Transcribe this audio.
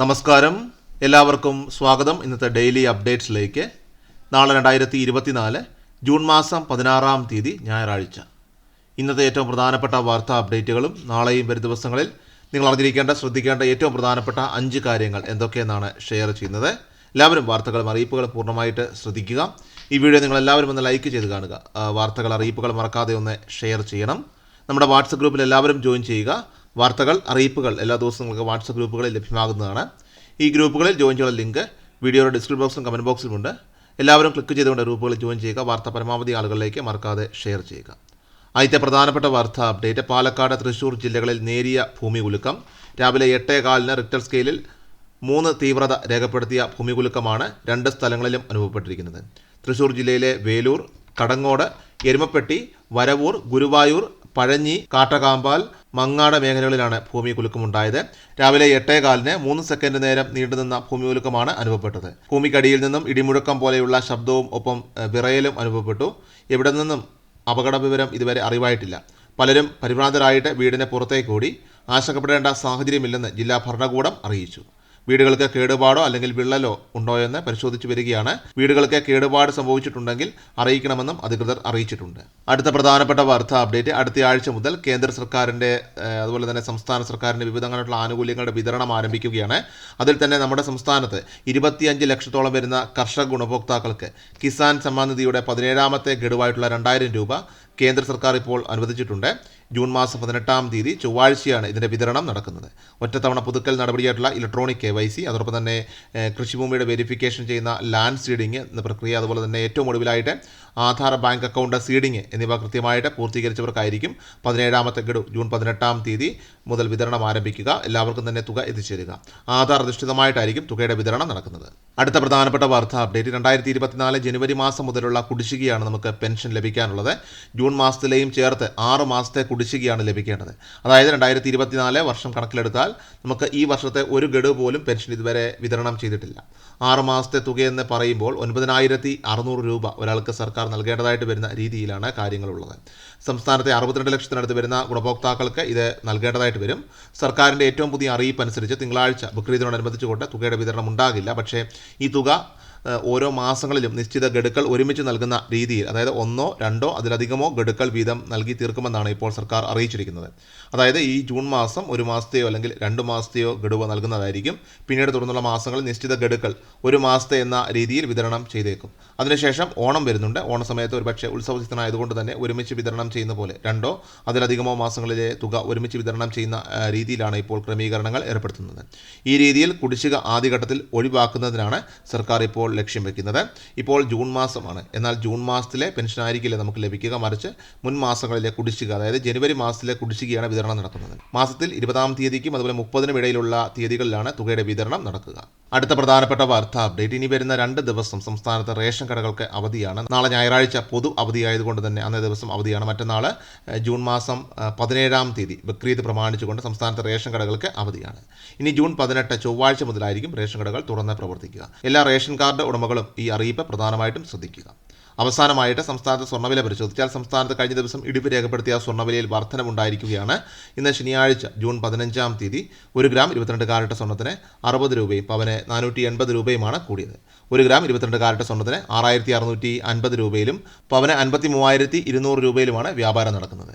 നമസ്കാരം. എല്ലാവർക്കും സ്വാഗതം. ഇന്നത്തെ ഡെയിലി അപ്ഡേറ്റ്സിലേക്ക്. നാളെ രണ്ടായിരത്തി ഇരുപത്തിനാല് ജൂൺ മാസം പതിനാറാം തീയതി ഞായറാഴ്ച. ഇന്നത്തെ ഏറ്റവും പ്രധാനപ്പെട്ട വാർത്താ അപ്ഡേറ്റുകളും നാളെയും വരും ദിവസങ്ങളിൽ നിങ്ങൾ അറിഞ്ഞിരിക്കേണ്ട ശ്രദ്ധിക്കേണ്ട ഏറ്റവും പ്രധാനപ്പെട്ട അഞ്ച് കാര്യങ്ങൾ എന്തൊക്കെയെന്നാണ് ഷെയർ ചെയ്യുന്നത്. എല്ലാവരും വാർത്തകളും അറിയിപ്പുകൾ പൂർണമായിട്ട് ശ്രദ്ധിക്കുക. ഈ വീഡിയോ നിങ്ങൾ എല്ലാവരും ഒന്ന് ലൈക്ക് ചെയ്ത് കാണുക. വാർത്തകൾ അറിയിപ്പുകൾ മറക്കാതെ ഒന്ന് ഷെയർ ചെയ്യണം. നമ്മുടെ വാട്സപ്പ് ഗ്രൂപ്പിൽ എല്ലാവരും ജോയിൻ ചെയ്യുക. വാർത്തകൾ അറിയിപ്പുകൾ എല്ലാ ദിവസവും നിങ്ങൾക്ക് വാട്സപ്പ് ഗ്രൂപ്പുകളിൽ ലഭ്യമാകുന്നതാണ്. ഈ ഗ്രൂപ്പുകളിൽ ജോയിൻ ചെയ്യാനുള്ള ലിങ്ക് വീഡിയോയുടെ ഡിസ്ക്രിപ്ഷൻ ബോക്സിലും കമന്റ് ബോക്സിലുമുണ്ട്. എല്ലാവരും ക്ലിക്ക് ചെയ്തുകൊണ്ട് ഗ്രൂപ്പുകളിൽ ജോയിൻ ചെയ്യുക വാർത്ത പരമാവധി ആളുകളിലേക്ക് മറക്കാതെ ഷെയർ ചെയ്യുക. ആദ്യത്തെ പ്രധാനപ്പെട്ട വാർത്താ അപ്ഡേറ്റ് പാലക്കാട് തൃശൂർ ജില്ലകളിൽ നേരിയ ഭൂമി കുലുക്കം. രാവിലെ എട്ടേ കാലിന് റിക്ടർ സ്കെയിലിൽ മൂന്ന് തീവ്രത രേഖപ്പെടുത്തിയ ഭൂമി കുലുക്കമാണ് രണ്ട് സ്ഥലങ്ങളിലും അനുഭവപ്പെട്ടിരിക്കുന്നത്. തൃശൂർ ജില്ലയിലെ വേലൂർ കടങ്ങോട് എരുമപ്പെട്ടി വരവൂർ ഗുരുവായൂർ പഴഞ്ഞി കാട്ടകാമ്പാൽ മങ്ങാട മേഖലകളിലാണ് ഭൂമി കുലുക്കമുണ്ടായത് രാവിലെ എട്ടേ കാലിന് മൂന്ന് സെക്കൻഡ് നേരം നീണ്ടുനിന്ന ഭൂമി കുലുക്കമാണ് അനുഭവപ്പെട്ടത്. ഭൂമിക്കടിയിൽ നിന്നും ഇടിമുഴക്കം പോലെയുള്ള ശബ്ദവും ഒപ്പം വിറയലും അനുഭവപ്പെട്ടു. എവിടെ നിന്നും അപകട വിവരം ഇതുവരെ അറിവായിട്ടില്ല. പലരും പരിഭ്രാന്തരായിട്ട് വീടിന് കൂടി ആശങ്കപ്പെടേണ്ട സാഹചര്യമില്ലെന്ന് ജില്ലാ ഭരണകൂടം അറിയിച്ചു. വീടുകൾക്ക് കേടുപാടോ അല്ലെങ്കിൽ വിള്ളലോ ഉണ്ടോ എന്ന് പരിശോധിച്ചു വരികയാണ്. വീടുകൾക്ക് കേടുപാട് സംഭവിച്ചിട്ടുണ്ടെങ്കിൽ അറിയിക്കണമെന്നും അധികൃതർ അറിയിച്ചിട്ടുണ്ട്. അടുത്ത പ്രധാനപ്പെട്ട വാർത്താ അപ്ഡേറ്റ് അടുത്ത ആഴ്ച മുതൽ കേന്ദ്ര സർക്കാരിന്റെ അതുപോലെ തന്നെ സംസ്ഥാന സർക്കാരിന്റെ വിവിധങ്ങളായിട്ടുള്ള ആനുകൂല്യങ്ങളുടെ വിതരണം ആരംഭിക്കുകയാണ്. അതിൽ തന്നെ നമ്മുടെ സംസ്ഥാനത്ത് ഇരുപത്തിയഞ്ച് ലക്ഷത്തോളം വരുന്ന കർഷക ഗുണഭോക്താക്കൾക്ക് കിസാൻ സമ്മാൻ നിധിയുടെ പതിനേഴാമത്തെ ഗഡുവായിട്ടുള്ള രണ്ടായിരം രൂപ കേന്ദ്ര സർക്കാർ ഇപ്പോൾ അനുവദിച്ചിട്ടുണ്ട്. ജൂൺ മാസം പതിനെട്ടാം തീയതി ചൊവ്വാഴ്ചയാണ് ഇതിന്റെ വിതരണം നടക്കുന്നത്. ഒറ്റത്തവണ പുതുക്കൽ നടപടിയായിട്ടുള്ള ഇലക്ട്രോണിക് കെ വൈ സി അതോടൊപ്പം തന്നെ കൃഷിഭൂമിയുടെ വെരിഫിക്കേഷൻ ചെയ്യുന്ന ലാൻഡ് സീഡിങ് എന്ന പ്രക്രിയ അതുപോലെ തന്നെ ഏറ്റവും ഒടുവിലായിട്ട് ആധാർ ബാങ്ക് അക്കൗണ്ട് സീഡിങ് എന്നിവ കൃത്യമായിട്ട് പൂർത്തീകരിച്ചവർക്കായിരിക്കും പതിനേഴാമത്തെ ഗഡു ജൂൺ പതിനെട്ടാം തീയതി മുതൽ വിതരണം ആരംഭിക്കുക. എല്ലാവർക്കും തന്നെ തുക എത്തിച്ചേരുക. ആധാർ അധിഷ്ഠിതമായിട്ടായിരിക്കും തുകയുടെ വിതരണം നടക്കുന്നത്. അടുത്ത പ്രധാനപ്പെട്ട വാർത്ത അപ്ഡേറ്റ്. രണ്ടായിരത്തി ഇരുപത്തിനാല് ജനുവരി മാസം മുതലുള്ള കുടിശ്ശികയാണ് നമുക്ക് പെൻഷൻ ലഭിക്കാനുള്ളത്. ജൂൺ മാസത്തിലെയും ചേർത്ത് ആറ് മാസത്തെ കുടിശ്ശികയാണ് ലഭിക്കേണ്ടത്. അതായത് രണ്ടായിരത്തി ഇരുപത്തിനാല് വർഷം കണക്കിലെടുത്താൽ നമുക്ക് ഈ വർഷത്തെ ഒരു ഗഡു പോലും പെൻഷൻ ഇതുവരെ വിതരണം ചെയ്തിട്ടില്ല. ആറ് മാസത്തെ തുകയെന്ന് പറയുമ്പോൾ ഒൻപതിനായിരത്തി അറുന്നൂറ് രൂപ ഒരാൾക്ക് സർക്കാർ നൽകേണ്ടതായിട്ട് വരുന്ന രീതിയിലാണ് കാര്യങ്ങളുള്ളത്. സംസ്ഥാനത്തെ അറുപത്തിരണ്ട് ലക്ഷത്തിനടുത്ത് വരുന്ന ഗുണഭോക്താക്കൾക്ക് ഇത് നൽകേണ്ടതായിട്ട് വരും. സർക്കാരിന്റെ ഏറ്റവും പുതിയ അറിയിപ്പ് അനുസരിച്ച് തിങ്കളാഴ്ച ബക്രീദിനോടനുബന്ധിച്ചുകൊണ്ട് തുകയുടെ വിതരണം ഉണ്ടാകില്ല. പക്ഷേ ഈ തുക ഓരോ മാസങ്ങളിലും നിശ്ചിത ഗഡുക്കൾ ഒരുമിച്ച് നൽകുന്ന രീതിയിൽ അതായത് ഒന്നോ രണ്ടോ അതിലധികമോ ഗഡുക്കൾ വീതം നൽകി തീർക്കുമെന്നാണ് ഇപ്പോൾ സർക്കാർ അറിയിച്ചിരിക്കുന്നത്. അതായത് ഈ ജൂൺ മാസം ഒരു മാസത്തെയോ അല്ലെങ്കിൽ രണ്ട് മാസത്തെയോ ഗഡുവ നൽകുന്നതായിരിക്കും. പിന്നീട് തുടർന്നുള്ള മാസങ്ങളിൽ നിശ്ചിത ഗഡുക്കൾ ഒരു മാസത്തെ എന്ന രീതിയിൽ വിതരണം ചെയ്തേക്കും. അതിനുശേഷം ഓണം വരുന്നുണ്ട്. ഓണ സമയത്ത് ഒരുപക്ഷെ ഉത്സവ സീസൺ തന്നെ ഒരുമിച്ച് വിതരണം ചെയ്യുന്ന പോലെ രണ്ടോ അതിലധികമോ മാസങ്ങളിലെ തുക ഒരുമിച്ച് വിതരണം ചെയ്യുന്ന രീതിയിലാണ് ഇപ്പോൾ ക്രമീകരണങ്ങൾ ഏർപ്പെടുത്തുന്നത്. ഈ രീതിയിൽ കുടിശ്ശിക ആദ്യഘട്ടത്തിൽ ഒഴിവാക്കുന്നതിനാണ് സർക്കാർ ഇപ്പോൾ ലക്ഷ്യം വെക്കുന്നത് ഇപ്പോൾ ജൂൺ മാസമാണ്. എന്നാൽ ജൂൺ മാസത്തിലെ പെൻഷൻ ആയിരിക്കില്ല നമുക്ക് ലഭിക്കുക? മറിച്ച് മുൻ മാസങ്ങളിലെ കുടിശ്ശിക അതായത് ജനുവരി മാസത്തിലെ കുടിശ്ശികയാണ് വിതരണം നടക്കുന്നത് മാസത്തിൽ ഇരുപതാം തീയതിക്കും അതുപോലെ മുപ്പതിനും ഇടയിലുള്ള തീയതികളിലാണ് തുകയുടെ വിതരണം നടക്കുക. അടുത്ത പ്രധാനപ്പെട്ട വാർത്താ അപ്ഡേറ്റ് ഇനി വരുന്ന രണ്ട് ദിവസം സംസ്ഥാനത്ത് റേഷൻ കടകൾക്ക് അവധിയാണ്. നാളെ ഞായറാഴ്ച പൊതു അവധിയായതുകൊണ്ട് തന്നെ അന്നേ ദിവസം അവധിയാണ്. മറ്റന്നാൾ ജൂൺ മാസം പതിനേഴാം തീയതി ബക്രീദ് പ്രമാണിച്ചുകൊണ്ട് സംസ്ഥാനത്തെ റേഷൻ കടകൾക്ക് അവധിയാണ്. ഇനി ജൂൺ പതിനെട്ട് ചൊവ്വാഴ്ച മുതലായിരിക്കും റേഷൻ കടകൾ തുറന്ന് പ്രവർത്തിക്കുക. എല്ലാ റേഷൻ കാർഡ് ഉടമകളും ഈ അറിയിപ്പ് പ്രധാനമായിട്ടും ശ്രദ്ധിക്കുക. അവസാനമായിട്ട് സംസ്ഥാനത്ത് സ്വർണവില പരിശോധിച്ചാൽ സംസ്ഥാനത്ത് കഴിഞ്ഞ ദിവസം ഇടിവ് രേഖപ്പെടുത്തിയ സ്വർണവിലയിൽ വർധനമുണ്ടായിരിക്കുകയാണ്. ഇന്ന് ശനിയാഴ്ച ജൂൺ പതിനഞ്ചാം തീയതി ഒരു ഗ്രാം ഇരുപത്തിരണ്ട് കാരറ്റ് സ്വർണത്തിന് അറുപത് രൂപയും പവന് നാനൂറ്റി എൺപത് രൂപയുമാണ് കൂടിയത്. ഒരു ഗ്രാം ഇരുപത്തിരണ്ട് കാരറ്റ് സ്വർണത്തിന് ആറായിരത്തി അറുന്നൂറ്റി അൻപത് രൂപയിലും പവന് അൻപത്തി മൂവായിരത്തി ഇരുന്നൂറ് രൂപയിലുമാണ് വ്യാപാരം നടക്കുന്നത്.